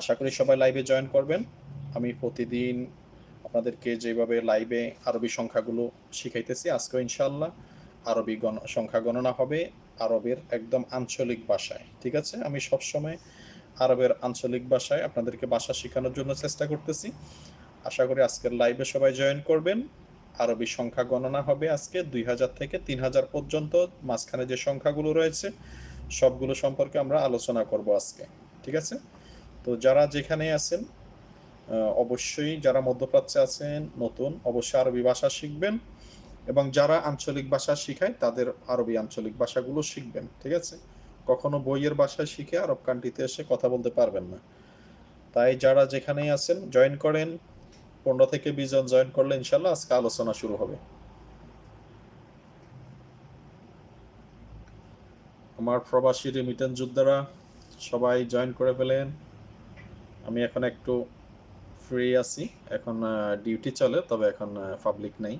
আশা করি সবাই লাইভে জয়েন করবেন। আমি প্রতিদিন আপনাদেরকে যেভাবে লাইভে আরবি সংখ্যাগুলো শিখাইতেছি, আজকেও ইনশাল্লাহ আরবি গণ, সংখ্যা গণনা হবে আরবের একদম আঞ্চলিক ভাষায়, ঠিক আছে? আমি সবসময় আরবের আঞ্চলিক ভাষায় আপনাদেরকে ভাষা শেখানোর জন্য চেষ্টা করতেছি। আশা করি আজকের লাইভে সবাই জয়েন করবেন। আরবি সংখ্যা গণনা হবে আজকে দুই হাজার থেকে তিন হাজার পর্যন্ত, মাঝখানে যে সংখ্যাগুলো রয়েছে, সবগুলো সম্পর্কে আমরা আলোচনা করব আজকে, ঠিক আছে? তো যারা যেখানে আছেন অবশ্যই যারা মধ্যপ্রাচ্যে আছেন, নতুন, অবশ্যই আরবি ভাষা শিখবেন এবং যারা আঞ্চলিক ভাষা শিখায়, তাদের আরবি আঞ্চলিক ভাষাগুলো শিখবেন, ঠিক আছে? কখনো বইয়ের ভাষায় শিখে আরব কান্ট্রিতে এসে কথা বলতে পারবেন না। তাই যারা যেখানেই আছেন জয়েন করেন, পনেরো থেকে বিশ জন জয়েন করলে ইনশাল্লাহ আজকে আলোচনা শুরু হবে। আমার প্রবাসী রেমিটেন্স যোদ্ধারা, সবাই জয়েন করে ফেলেন। আমি এখন একটু ফ্রি আছি। এখন ডিউটি চলে, তবে এখন পাবলিক নেই।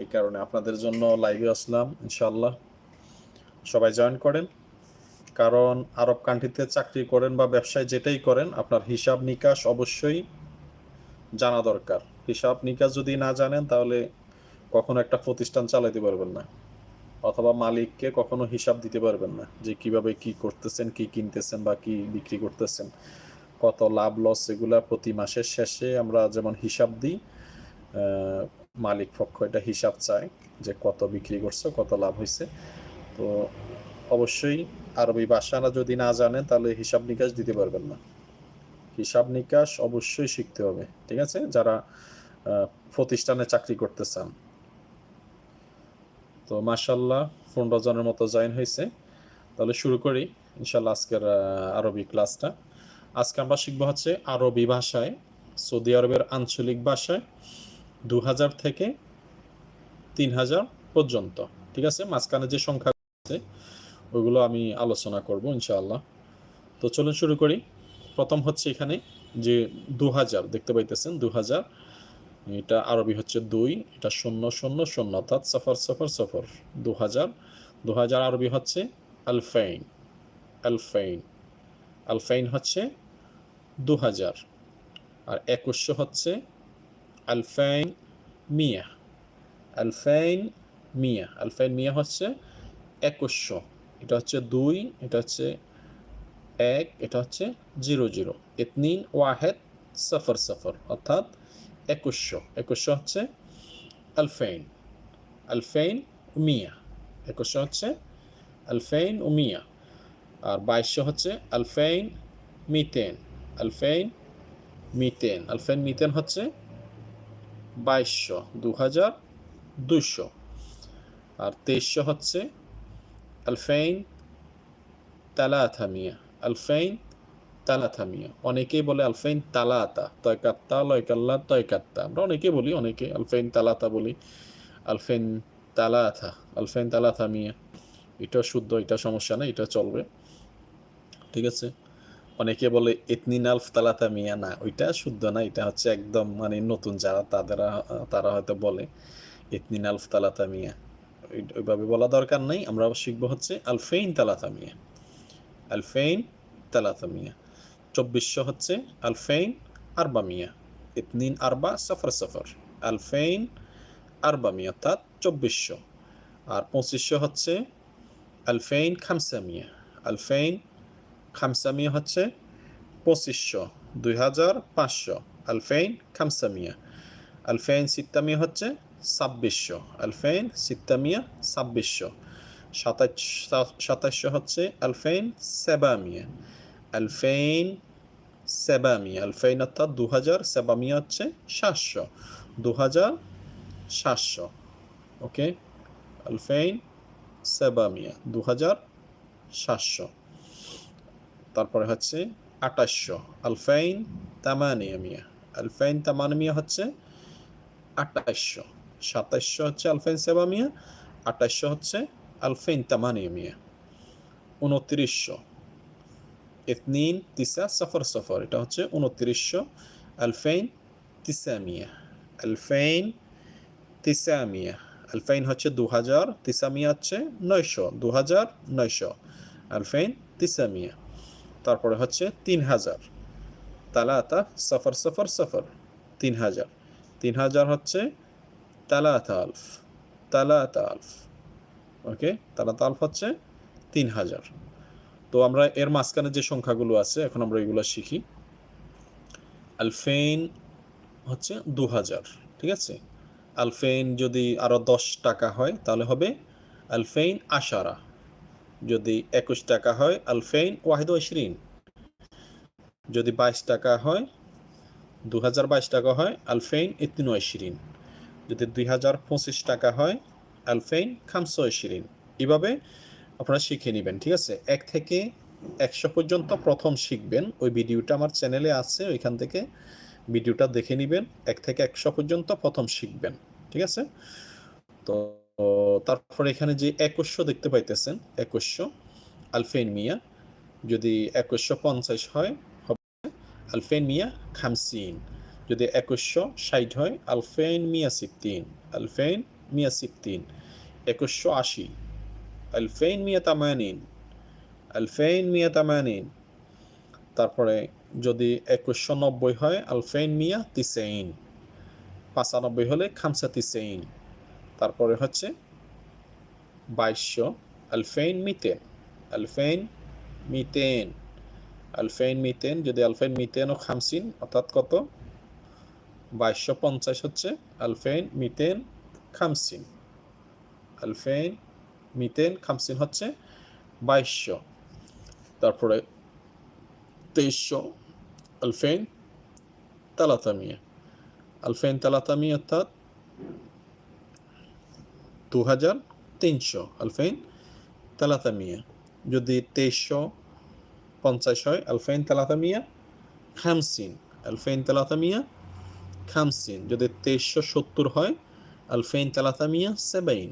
এই কারণে আপনাদের জন্য লাইভে আসলাম ইনশাল্লাহ সবাই জয়েন করেন। কারণ আরব কান্ট্রিতে চাকরি করেন বা ব্যবসায় যেটাই করেন, আপনার হিসাব নিকাশ অবশ্যই জানা দরকার। হিসাব নিকাশ যদি না জানেন, তাহলে কখনো একটা প্রতিষ্ঠান চালাতে পারবেন না। অথবা মালিককে কখনো হিসাব দিতে পারবেন না যে কীভাবে কি করতেছেন, কি কিনতেছেন বা কি বিক্রি করতেছেন। কত লাভ লস এগুলা প্রতি মাসের শেষে আমরা যেমন হিসাব দিই মালিক পক্ষ এটা হিসাব চায় যে কত বিক্রি করছ, কত লাভ হয়েছে তো অবশ্যই আরবি ভাষাটা যদি না জানেন তাহলে হিসাব নিকাশ দিতে পারবেন না। হিসাব নিকাশ অবশ্যই শিখতে হবে, ঠিক আছে? যারা প্রতিষ্ঠানে চাকরি করতে চান। তো মাশাল্লাহ পনেরো জনের মতো জয়েন হয়েছে তাহলে শুরু করি ইনশাল্লাহ আজকের আরবি ক্লাসটা আজকে আমরা শিখব হচ্ছে আরবি ভাষায়, সৌদি আরবের আঞ্চলিক ভাষায় দু হাজার থেকে তিন হাজার পর্যন্ত। ঠিক আছে? মাঝখানে যে সংখ্যা আছে ওগুলো আমি আলোচনা করব ইনশাআল্লাহ। তো চলুন শুরু করি। প্রথম হচ্ছে এখানে যে দু হাজার দেখতে পাইতেছেন দু হাজার এটা আরবি হচ্ছে দুই, এটা শূন্য শূন্য শূন্য, অর্থাৎ সফর সফর সফর দু হাজার দু হাজার আরবি হচ্ছে আলফাইন আলফাইন। আলফাইন হচ্ছে দু হাজার আর একুশশো হচ্ছে আলফাইন মিয়া। আলফাইন মিয়া। আলফাইন মিয়া হচ্ছে একুশশো এটা হচ্ছে দুই, এটা হচ্ছে এক, এটা হচ্ছে জিরো জিরো। ইতনিন ওয়াহেদ সফর সফর, অর্থাৎ একুশশো একুশশো হচ্ছে আলফাইন। আলফাইন মিয়া। একুশশো হচ্ছে আলফাইন ও মিয়া। আর বাইশশো হচ্ছে আলফাইন মিতেন আলফাইন মিতেন আলফাইন মিতেন হচ্ছে বাইশশো দু হাজার দুশো আর তেইশশো হচ্ছে আলফাইন তালাথা মিয়া আলফাইন তালাথা মিয়া অনেকেই বলে আলফাইন তালাতা তয়কাত্তা, লয়কাল্লা, তয়কাত্তা। আমরা অনেকেই বলি, অনেকে আলফাইন তালাতা বলি। আলফাইন তালাথা আলফাইন তালাথা মিয়া এটা শুদ্ধ, এটা সমস্যা না, এটা চলবে। ঠিক আছে? অনেকে বলে ইতনিন আলফ তালাতা মিয়া না, ওইটা শুদ্ধ না, এটা হচ্ছে একদম মানে নতুন যারা তাদের, তারা হয়তো বলে ইতনিন আলফ তালাতা মিয়া ওই- ওইভাবে বলা দরকার নেই, আমরা শিখব হচ্ছে আলফেইন তালাতা মিয়া আলফেইন তালাতা মিয়া চব্বিশশো হচ্ছে আলফেইন আরবা মিয়া ইতনিন আরবা সফর সফর। আলফেইন আরবা মিয়া অর্থাৎ চব্বিশশো। আর পঁচিশশো হচ্ছে আলফেইন খামসা মিয়া আলফেইন খামসা মিয়া হচ্ছে পঁচিশশো, দুই হাজার পাঁচশো। আলফেইন, খামসামিয়া। আলফেইন, সিত্তামিয়া হচ্ছে ছাব্বিশশো। আলফেইন সিত্তা মিয়া ছাব্বিশশো। সাতাশ সাতাশশো হচ্ছে আলফেইন, সেবামিয়া। আলফেইন সেবামিয়া। আলফেইন অর্থাৎ দু হাজার সেবা মিয়া হচ্ছে সাতশো। দু হাজার, সাতশো। ওকে? আলফেইন, সেবামিয়া। দু হাজার, সাতশো। তারপরে হচ্ছে আটাশশো, আলফাইন তামানিয়া মিয়া। আলফাইন তামানিয়া হচ্ছে আটাশশো, সাতাশশো হচ্ছে আলফাইন সেবা মিয়া, আটাশশো হচ্ছে আলফাইন তামানিয়া মিয়া। উনত্রিশশো ইতনিন তিসা সফর সফর, এটা হচ্ছে উনত্রিশশো, আলফাইন তিসা মিয়া। আলফাইন তিসা মিয়া, আলফাইন হচ্ছে দু হাজার তিসা মিয়া হচ্ছে নয়শো দু হাজার নয়শো, আলফাইন তিসা মিয়া। তারপরে হচ্ছে তিন হাজার। তালাতা, সফর সফর সফর, তিন হাজার। তিন হাজার হচ্ছে তালাতা আলফ তালাতা আলফ। ওকে, তালাতা আলফ হচ্ছে তিন হাজার। তো আমরা এর মাঝখানে যে সংখ্যাগুলো আছে, এখন আমরা এগুলো শিখি। আলফেন হচ্ছে দু হাজার, ঠিক আছে? আলফেন যদি আরও দশ টাকা হয়, তাহলে হবে আলফেইন আশারা। যদি একুশ টাকা হয়, আলফেইন ওয়াহিদ ইশরিন যদি বাইশ টাকা হয় দু হাজার বাইশ টাকা হয়, আলফেইন ইতিন ইশরিন যদি দুই হাজার পঁচিশ টাকা হয়, আলফেইন খামসো ইশরিন এভাবে আপনারা শিখে নেবেন, ঠিক আছে? এক থেকে একশো পর্যন্ত প্রথম শিখবেন। ওই ভিডিওটা আমার চ্যানেলে আছে, ওইখান থেকে ভিডিওটা দেখে নেবেন। এক থেকে একশো পর্যন্ত প্রথম শিখবেন, ঠিক আছে? তো তারপর এখানে যে একুশশো দেখতে পাইতেছেন, একুশশো আলফেন মিয়া, যদি একুশশো পঞ্চাশ হয়, হবে আলফেন মিয়া খামসিন। যদি একুশশো ষাট হয় আলফেন মিয়া সিপ্তিন আলফেন মিয়া সিপ্তিন। একুশশো আশি আলফেন মিয়া তামানিন আলফেন মিয়া তামানিন তারপরে যদি একুশশো নব্বই হয় আলফেন মিয়া তিসেইন। পাঁচানব্বই হলে খামসা তিসেইন। তারপরে হচ্ছে বাইশশো আলফেইন মিতেন আলফেইন মিতেন আলফেইন মিতেন যদি আলফেইন মিতেন ও খামসিন, অর্থাৎ কত? বাইশশো পঞ্চাশ হচ্ছে আলফেইন মিতেন খামসিন। আলফেইন মিতেন খামসিন হচ্ছে বাইশশো। তারপরে তেইশশো আলফেইন তালাতামিয়া। আলফেইন তালাতামিয়া অর্থাৎ দু হাজার তিনশো, আলফেইন তালাতামিয়া। যদি তেইশশো পঞ্চাশ হয়, আলফেইন তালাতামিয়া, খামসিন, আলফেইন তালাতামিয়া, খামসিন। যদি তেইশশো সত্তর হয়, আলফেইন তালাতামিয়া, সেবাইন।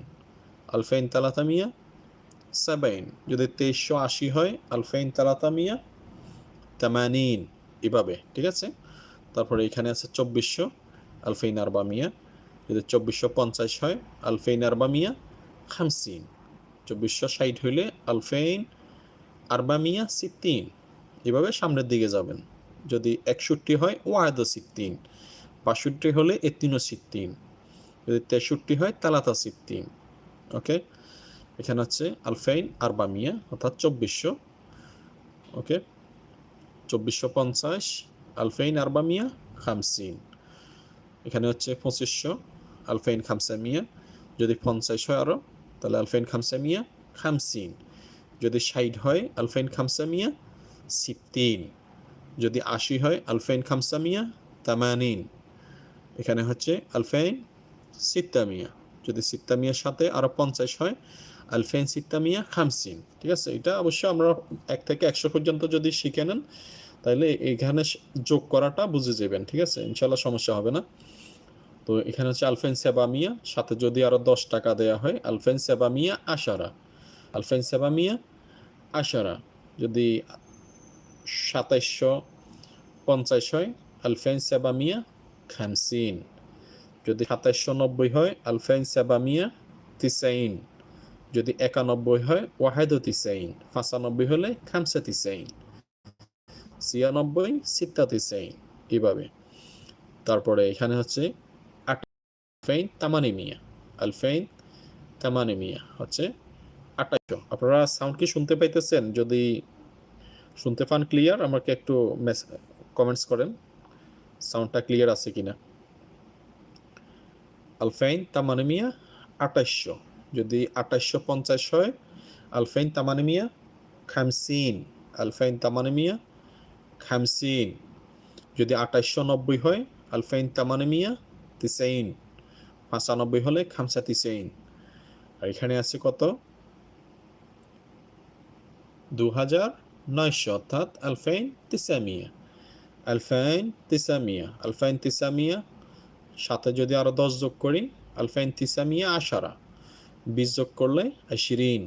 আলফেইন তালাতামিয়া, সেবাইন। যদি তেইশশো আশি হয়, আলফেইন তালাতামিয়া, তামানিন। এভাবে, ঠিক আছে? তারপরে এখানে আছে চব্বিশশো, আলফেইন আরবামিয়া। যদি চব্বিশশো পঞ্চাশ হয়, আলফেইন আরবামিয়া খামসিন। চব্বিশশো ষাট হইলে আলফেইন আরবামিয়া সিদ্দিন এভাবে সামনের দিকে যাবেন। যদি একষট্টি হয় ওয়াহেদ সিদ্দিন বাষট্টি হলে এতিনো সিদ্দিন যদি তেষট্টি হয় তালাতা সিদ্দিন ওকে? এখানে হচ্ছে আলফেইন আরবামিয়া, অর্থাৎ চব্বিশশো। ওকে? চব্বিশশো পঞ্চাশ, আলফেইন আরবামিয়া, খামসিন। এখানে হচ্ছে পঁচিশশো। আলফেইন খামসামিয়া। যদি পঞ্চাশ হয় আরও তাহলে আলফেইন খামসামিয়া। খামসিন। যদি ষাট হয় আলফেইন খামসামিয়া। সিপ্তিন। যদি আশি হয় আলফেইন খামসামিয়া। তামানিন। এখানে হচ্ছে আলফেইন সিত্তামিয়া যদি সিত্তামিয়ার সাথে আরও পঞ্চাশ হয়, আলফেইন সিত্তামিয়া খামসিন। ঠিক আছে? এটা অবশ্য আমরা এক থেকে একশো পর্যন্ত যদি শিখে নেন, তাহলে এখানে যোগ করাটা বুঝে যাবেন। ঠিক আছে? ইনশাল্লাহ সমস্যা হবে না। তো এখানে হচ্ছে আলফেন সেবামিয়া সাথে যদি আরও দশ টাকা দেওয়া হয় আলফেন সেবামিয়া আশারা। আলফেন সেবামিয়া আশারা। যদি সাতাইশশো পঞ্চাশ হয় আলফেন সেবামিয়া খামসিন যদি সাতাইশশো নব্বই হয় আলফেন সেবামিয়া তিসাইন। যদি একানব্বই হয়, ওয়াহেদ তিসাইন। পাঁচানব্বই হলে খামসা তিসাইন। ছিয়ানব্বই, সিত্তা তিসাইন। এভাবে। তারপরে এখানে হচ্ছে আলফেইন তামানিমিয়া আলফেইন তামানিমিয়া হচ্ছে আঠাইশো আপনারা সাউন্ড কি শুনতে পাইতেছেন? যদি শুনতে পান ক্লিয়ার আমাকে একটু কমেন্টস করেন সাউন্ডটা ক্লিয়ার আছে কিনা। আলফেইন তামানিমিয়া আঠাইশশো যদি আঠাইশশো পঞ্চাশ হয় আলফেইন তামানিমিয়া খামসিন আলফেইন তামানিমিয়া খামসিন যদি আঠাইশশো নব্বই হয় আলফেইন তামানিমিয়া তিসাইন পাঁচানব্বই হলে খামসা তিসাইন। আর এখানে আছে কত? দু হাজার নয়শো, অর্থাৎ আলফাইন তিসামিয়া। আলফাইন তিসামিয়া আলফাইন তিসামিয়া, সাথে যদি আরও দশ যোগ করি আলফাইন তিসামিয়া আশারা। বিশ যোগ করলে আশিরিন,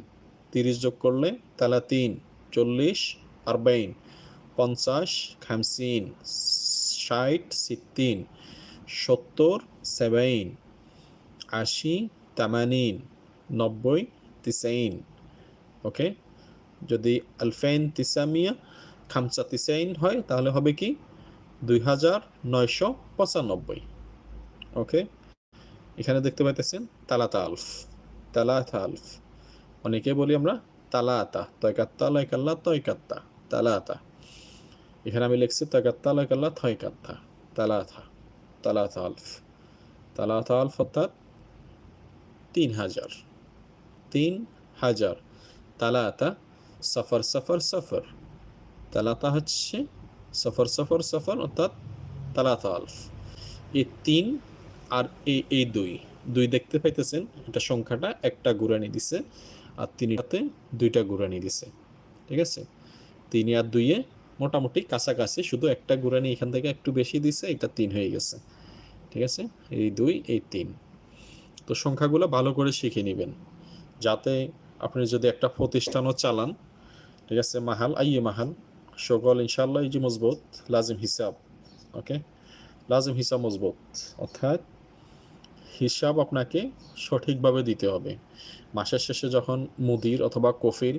তিরিশ যোগ করলে তালাতিন, চল্লিশ, আরবাইন, পঞ্চাশ, খামসিন, ষাট, সিত্তিন, সত্তর সেবাইন আশি, তামানিন নব্বই, তিসাইন। ওকে যদি আলফেন তিসামিয়া খামসা তিসাইন হয়, তাহলে হবে কি? দুই হাজার নয়শো পঁচানব্বই। ওকে এখানে দেখতে পাইতেছেন তালাতা আলফ। তালাতা আলফ। অনেকে বলি আমরা তালাতা, তয়কাত্তা লাইকাল্লা তয়কাত্তা, তালাতা। এখানে আমি লিখছি তয়কাত্তা লাইকাল্লা থয়কাত্তা তালাথা তালাতা আলফ। তালাতা আলফ অর্থাৎ তিন হাজার তিন হাজার তালাতা সফর সফর সফর। তালাতা হচ্ছে সফর সফর সফর, অর্থাৎ তালাতা আলফ। এই তিন আর এই এই দুই। দুই দেখতে পাইতেছেন এটা সংখ্যাটা একটা গুরানি দিছে আর তিনটাতে দুইটা গুরানি দিছে। ঠিক আছে? তিন আর দুইয়ে মোটামুটি কাছাকাছি, শুধু একটা গুরানি এখান থেকে একটু বেশি দিছে, এটা তিন হয়ে গেছে। ঠিক আছে? এই দুই, এই তিন। তো সংখ্যাগুলো ভালো করে শিখে নেবেন। যাতে আপনি যদি একটা প্রতিষ্ঠানও চালান, ঠিক আছে, মাহাল, আইয়ে মাহাল, সকল ইনশাল্লাহ ইজি মজবুত, লাজিম হিসাব, ওকে? লাজিম হিসাব মজবুত, অর্থাৎ হিসাব আপনাকে সঠিকভাবে দিতে হবে। মাসের শেষে যখন মুদির অথবা কফিল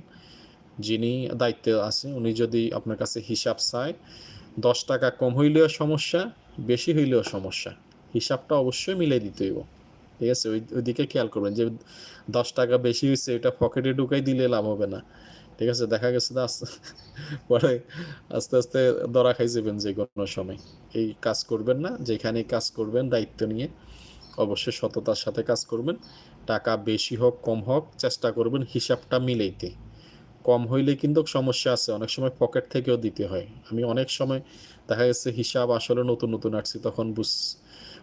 যিনি দায়িত্বে আছে উনি যদি আপনার কাছে হিসাব চায়, দশ টাকা কম হইলেও সমস্যা, বেশি হইলেও সমস্যা। হিসাবটা অবশ্যই মিলাই দিতে হইব। ঠিক আছে? ওই, ওইদিকে খেয়াল করবেন যে দশ টাকা বেশি হয়েছে এটা পকেটে ঢুকাই দিলে লাভ হবে না। ঠিক আছে? দেখা গেছে না পরে আস্তে আস্তে দরা খাই যাবেন যে কোনো সময়। এই কাজ করবেন না যেখানে কাজ করবেন, দায়িত্ব নিয়ে অবশ্যই সততার সাথে কাজ করবেন। টাকা বেশি হোক, কম হোক, চেষ্টা করবেন হিসাবটা মিলাইতে। কম হইলে কিন্তু সমস্যা আছে, অনেক সময় পকেট থেকেও দিতে হয়। আমি অনেক সময় দেখা গেছে হিসাব আসলে নতুন নতুন আসছি, তখন বুঝ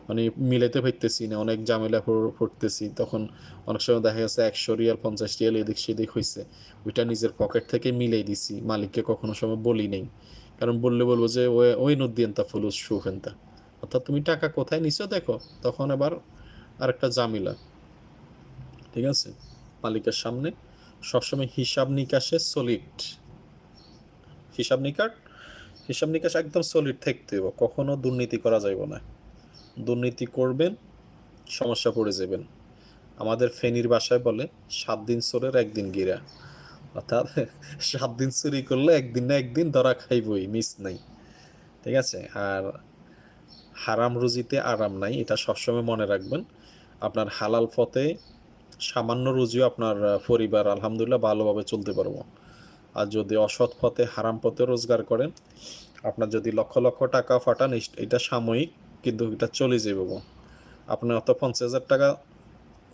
মানে মিলাইতে পারতেছি না, অনেক পড়- পড়তেছি। তখন অনেক সময় দেখা গেছে একশো রিয়াল, পঞ্চাশ রিয়াল এদিক সেদিক হয়েছে ওইটা নিজের পকেট থেকে মিলাই দিছি, মালিককে কখনো সময় বলি নেই। কারণ বললে বলব যে, ওই ওই নদিয়েন্তা ফুলুস সুখেন্তা অর্থাৎ তুমি টাকা কোথায় নিছো দেখো, তখন আবার আরেকটা জামিলা ঠিক আছে? মালিকের সামনে সবসময় হিসাব নিকাশে সলিড হিসাব নিকাশ হিসাব নিকাশ একদম সলিড থাকতে হবে কখনো দুর্নীতি করা যাইব না। দুর্নীতি করবেন সমস্যা পড়ে যাবেন। আমাদের ফেনীর বাসায় বলে, সাত দিন চোরের একদিন গিরা। অর্থাৎ সাত দিন চুরি করলে একদিন না একদিন ধরা খাইবই, মিস নাই। ঠিক আছে? আর হারাম রুজিতে আরাম নাই, এটা সবসময় মনে রাখবেন। আপনার হালাল পথে সামান্য রুজিও আপনার পরিবার আলহামদুলিল্লাহ ভালোভাবে চলতে পারব। আর যদি অসৎ পথে, হারাম পথে রোজগার করেন, আপনার যদি লক্ষ লক্ষ টাকা ফাটান এটা সাময়িক কিন্তু এটা চলে গো। আপনি অত পঞ্চাশ হাজার টাকা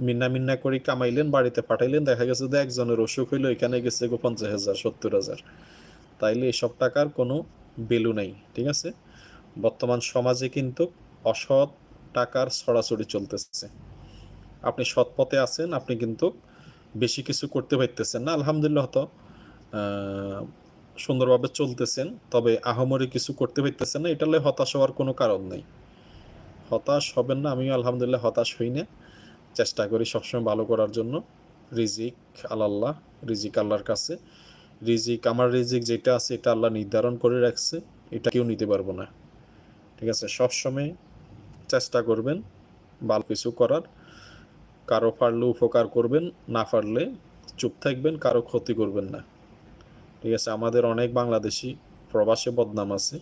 মিন্না মিন্না করে কামাইলেন, বাড়িতে পাঠাইলেন, দেখা গেছে যে একজনের অসুখ হইল, এখানে গেছে গো পঞ্চাশ হাজার, সত্তর হাজার। তাইলে এসব টাকার কোনো ভ্যালু নেই, ঠিক আছে? বর্তমান সমাজে কিন্তু অসৎ টাকার ছড়াছড়ি চলতেছে। আপনি সৎ পথে আছেন, আপনি কিন্তু বেশি কিছু করতে পারতেছেন না। আলহামদুলিল্লাহ তো সুন্দরভাবে চলতেছেন, তবে আহামরি কিছু করতে পারতেছেন না এটা হতাশ হওয়ার কোনো কারণ নেই। হতাশ হবেন না। আমিও আলহামদুলিল্লাহ হতাশ হই না। চেষ্টা করি সবসময় ভালো করার জন্য। রিজিক আল্লাহ, রিজিক আল্লাহর কাছে। রিজিক, আমার রিজিক যেটা আছে এটা আল্লাহ নির্ধারণ করে রাখছে, এটা কেউ নিতে পারব না। ঠিক আছে? সবসময় চেষ্টা করবেন ভালো কিছু করার। কারও পারলে উপকার করবেন, না পারলে চুপ থাকবেন, কারও ক্ষতি করবেন না। ঠিক আছে? আমাদের অনেক বাংলাদেশি প্রবাসে বদনাম আছে।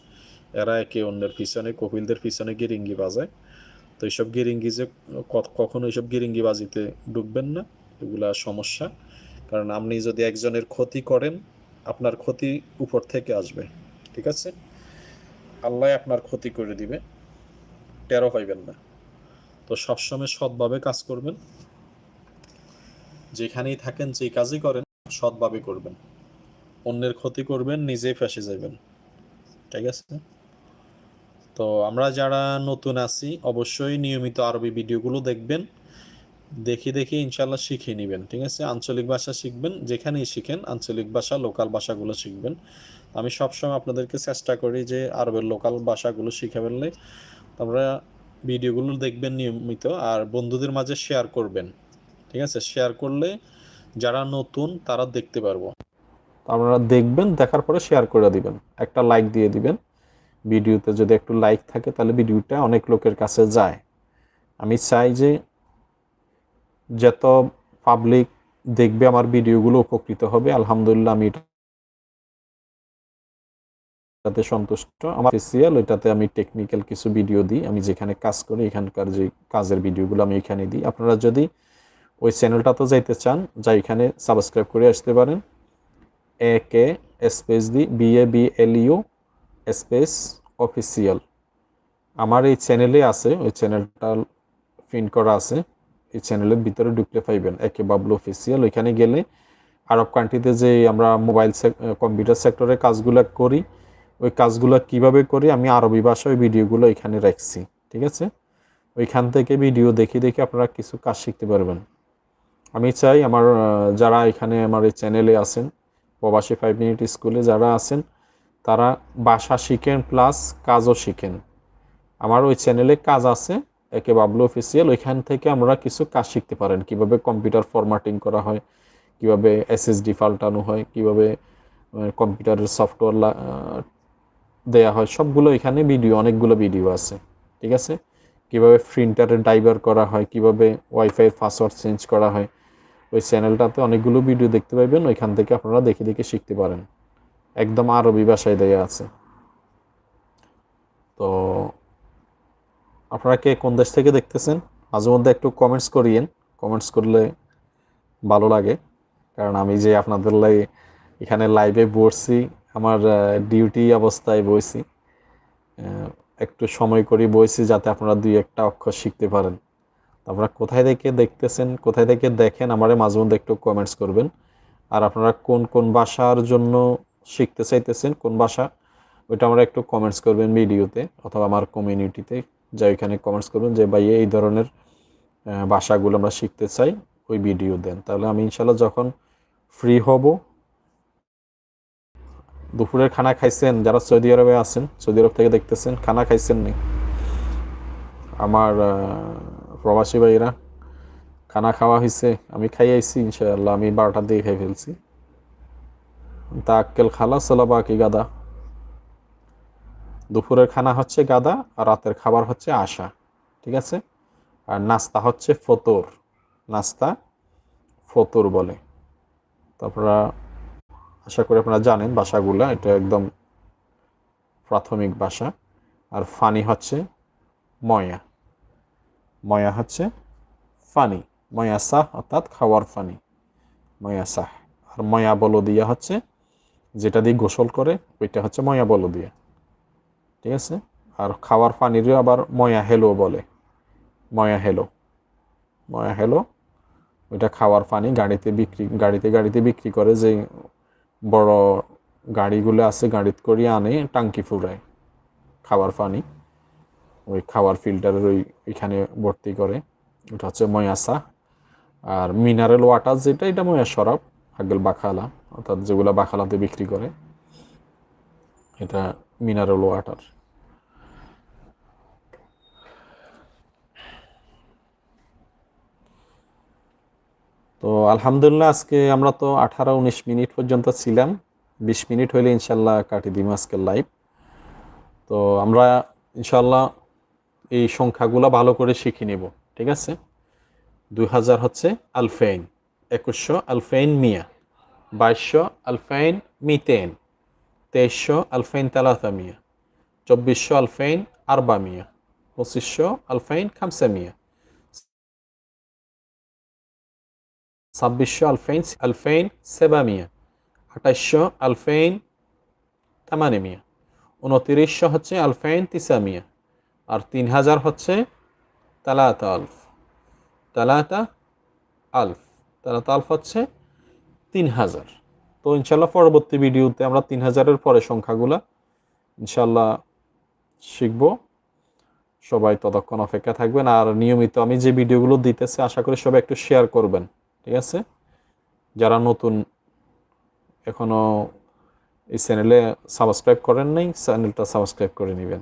এরা একে অন্যের পিছনে, কপিলদের পিছনে গিরিঙ্গি বাজায়। তো এইসব গিরিঙ্গি যে কখনো এইসব গিরিঙ্গি বাজিতে ঢুকবেন না, এগুলা সমস্যা। কারণ আপনি যদি একজনের ক্ষতি করেন, আপনার ক্ষতি উপর থেকে আসবে, ঠিক আছে? আল্লাহ আপনার ক্ষতি করে দিবে টেরো পাইবেন না। তো সবসময় সৎভাবে কাজ করবেন। যেখানেই থাকেন, যে কাজই করেন, সৎভাবে করবেন। অন্যের ক্ষতি করবেন, নিজেই ফেসে যাবেন, ঠিক আছে? তো আমরা যারা নতুন আছি, অবশ্যই নিয়মিত আরবি ভিডিওগুলো দেখবেন। দেখে দেখে ইনশাল্লাহ শিখে নেবেন, ঠিক আছে? আঞ্চলিক ভাষা শিখবেন, যেখানেই শিখেন আঞ্চলিক ভাষা, লোকাল ভাষাগুলো শিখবেন। আমি সবসময় আপনাদেরকে চেষ্টা করি যে আরবের লোকাল ভাষাগুলো শিখে ফেললে তোমরা ভিডিওগুলো দেখবেন নিয়মিত আর বন্ধুদের মাঝে শেয়ার করবেন, ঠিক আছে? শেয়ার করলে যারা নতুন, তারা দেখতে পারব। আপনারা দেখবেন, দেখার পরে শেয়ার করে দিবেন। একটা লাইক দিয়ে দিবেন। ভিডিওতে যদি একটু লাইক থাকে, তাহলে ভিডিওটা অনেক লোকের কাছে যায়। আমি চাই যে যত পাবলিক দেখবে আমার ভিডিওগুলো উপকৃত হবে, আলহামদুলিল্লাহ আমি এটা ওইটাতে সন্তুষ্ট। আমার অফিসিয়াল ওইটাতে আমি টেকনিক্যাল কিছু ভিডিও দিই, আমি যেখানে কাজ করি, এখানকার যে কাজের ভিডিওগুলো আমি এখানে দিই। আপনারা যদি ওই চ্যানেলটাতে যাইতে চান, যা এখানে সাবস্ক্রাইব করে আসতে পারেন। A K space the B A B L U space official. আমার এই চ্যানেলে আছে, ওই চ্যানেলটা পিন করা আছে। এই চ্যানেলের ভিতরে ঢুকলে পাইবেন, একে বাবলু অফিসিয়াল। ওইখানে গেলে আরব কান্ট্রিতে যে আমরা মোবাইল কম্পিউটার সেক্টরে কাজগুলো করি, ওই কাজগুলো কীভাবে করি, আমি আরবি ভাষায় ভিডিওগুলো এখানে রাখছি, ঠিক আছে? ওইখান থেকে ভিডিও দেখে দেখে আপনারা কিছু কাজ শিখতে পারবেন। আমি চাই আমার যারা এখানে আমার এই চ্যানেলে আছেন, প্রবাসী ফাইভ মিনিট স্কুলে যারা আছেন তারা ভাষা শিখেন প্লাস কাজও শিখেন। আমার ওই চ্যানেলে কাজ আছে একে বাবলু অফিসিয়াল ওইখান থেকে আমরা কিছু কাজ শিখতে পারেন। কীভাবে কম্পিউটার ফরম্যাটিং করা হয়, কীভাবে এসএসডি পাল্টানো হয়, কীভাবে কম্পিউটারের সফটওয়্যার দেয়া হয়, সবগুলো এখানে ভিডিও অনেকগুলো ভিডিও আছে, ঠিক আছে? কীভাবে প্রিন্টারে ডাইভার করা হয়, কীভাবে ওয়াইফাই পাসওয়ার্ড চেঞ্জ করা হয়, ওই চ্যানেলটাতে অনেকগুলো ভিডিও দেখতে পাবেন ওইখান থেকে আপনারা দেখে দেখে শিখতে পারেন। একদম আরবি ভাষায় দেয়া আছে। তো আপনারা কে কোন দেশ থেকে দেখতেছেন? মাঝে মধ্যে একটু কমেন্টস করিয়েন। কমেন্টস করলে ভালো লাগে। কারণ আমি যে আপনাদের লাই এখানে লাইভে বসছি, আমার ডিউটি অবস্থায় বইছি একটু সময় করে বইছি যাতে আপনারা দুই একটা অক্ষর শিখতে পারেন। আপনারা কোথায় থেকে দেখতেছেন, কোথায় থেকে দেখেন, আমারে মাঝে মধ্যে একটু কমেন্টস করবেন। আর আপনারা কোন কোন ভাষার জন্য শিখতে চাইতেছেন, কোন ভাষা, ওইটা আমরা একটু কমেন্টস করবেন ভিডিওতে অথবা আমার কমিউনিটিতে যা এখানে কমেন্টস করবেন যে, ভাই, এই ধরনের ভাষাগুলো আমরা শিখতে চাই, ওই ভিডিও দেন। তাহলে আমি ইনশাল্লাহ যখন ফ্রি হব, দুপুরের খানা খাইছেন, যারা সৌদি আরবে আছেন, সৌদি আরব থেকে দেখতেছেন, খানা খাইছেন নি? আমার প্রবাসী ভাইরা খানা খাওয়া হয়েছে আমি খাই আইছি ইনশাআল্লাহ, আমি বারোটার দিকে খাই ফেলছি। তা আক্কেল খালা সোলা বাকি গাদা। দুপুরের খানা হচ্ছে গাদা, আর রাতের খাবার হচ্ছে আশা, ঠিক আছে? আর নাস্তা হচ্ছে ফতর, নাস্তা ফতর বলে। তো আপনারা, আশা করি আপনারা জানেন ভাষাগুলা, এটা একদম প্রাথমিক ভাষা। আর ফানি হচ্ছে ময়া। ময়া হচ্ছে ফানি, ময়া সাহ অর্থাৎ খাওয়ার ফানি, ময়া সাহ। আর ময়া বলদিয়া হচ্ছে যেটা দিয়ে গোসল করে, ওইটা হচ্ছে ময়া বলদিয়া ঠিক আছে? আর খাওয়ার পানিরও আবার ময়া হেলো বলে। ময়া হেলো। ময়া হেলো, ওইটা খাওয়ার পানি গাড়িতে বিক্রি, গাড়িতে গাড়িতে বিক্রি করে যে বড় গাড়িগুলো আছে গাড়িতে করিয়ে আনে, টাঙ্কি ফুরায় খাওয়ার পানি। ওই খাওয়ার ফিল্টারের ওই, ওইখানে ভর্তি করে। ওটা হচ্ছে ময়াসা আর মিনারেল ওয়াটার যেটা, এটা ময়া শরাব আগেল বাখালা। অর্থাৎ যেগুলো বাখালাতে বিক্রি করে, এটা মিনারেল ওয়াটার। তো আলহামদুলিল্লাহ, আজকে আমরা তো আঠারো উনিশ মিনিট পর্যন্ত ছিলাম। বিশ মিনিট হইলে ইনশাল্লাহ কাটি দিম আজকের লাইভ তো আমরা ইনশাল্লাহ এই সংখ্যাগুলো ভালো করে শিখে নেব, ঠিক আছে? দুই হাজার হচ্ছে আলফেইন, একুশশো আলফেইন মিয়া। বাইশশো আলফেইন মিতেন তেইশশো আলফেইন তালাতা মিয়া চব্বিশশো আলফেইন আরবা মিয়া পঁচিশশো আলফেইন খামসা মিয়া ছাব্বিশশো আলফেইন আলফেইন সেবা মিয়া আঠাইশশো আলফেইন তামানে মিয়া উনতিরিশশো হচ্ছে আলফেইন তিসা মিয়া আর তিন হাজার হচ্ছে তালাতা আলফ। তালাতা আলফ। তালাতা আলফ হচ্ছে তিন হাজার তো ইনশাল্লাহ পরবর্তী ভিডিওতে আমরা তিন হাজারের পরে সংখ্যাগুলা ইনশাল্লাহ শিখব। সবাই ততক্ষণ অপেক্ষা থাকবেন। আর নিয়মিত আমি যে ভিডিওগুলো দিতেছি, আশা করি সবাই একটু শেয়ার করবেন। ঠিক আছে? যারা নতুন এখনও এই চ্যানেলে সাবস্ক্রাইব করেন নাই চ্যানেলটা সাবস্ক্রাইব করে নেবেন।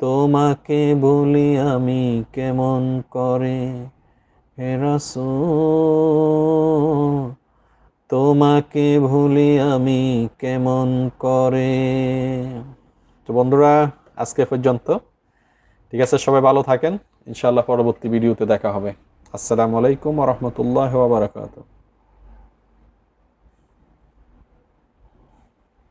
তোমাকে বলি আমি কেমন করে? হে রাসূল, তোমাকে ভুলি আমি কেমন করে? তো বন্ধুরা, আজকে পর্যন্ত। ঠিক আছে, সবাই ভালো থাকেন। ইনশাআল্লাহ পরবর্তী ভিডিওতে দেখা হবে। আসসালামু আলাইকুম রহমতুল্লাহ বারাকাতুহ।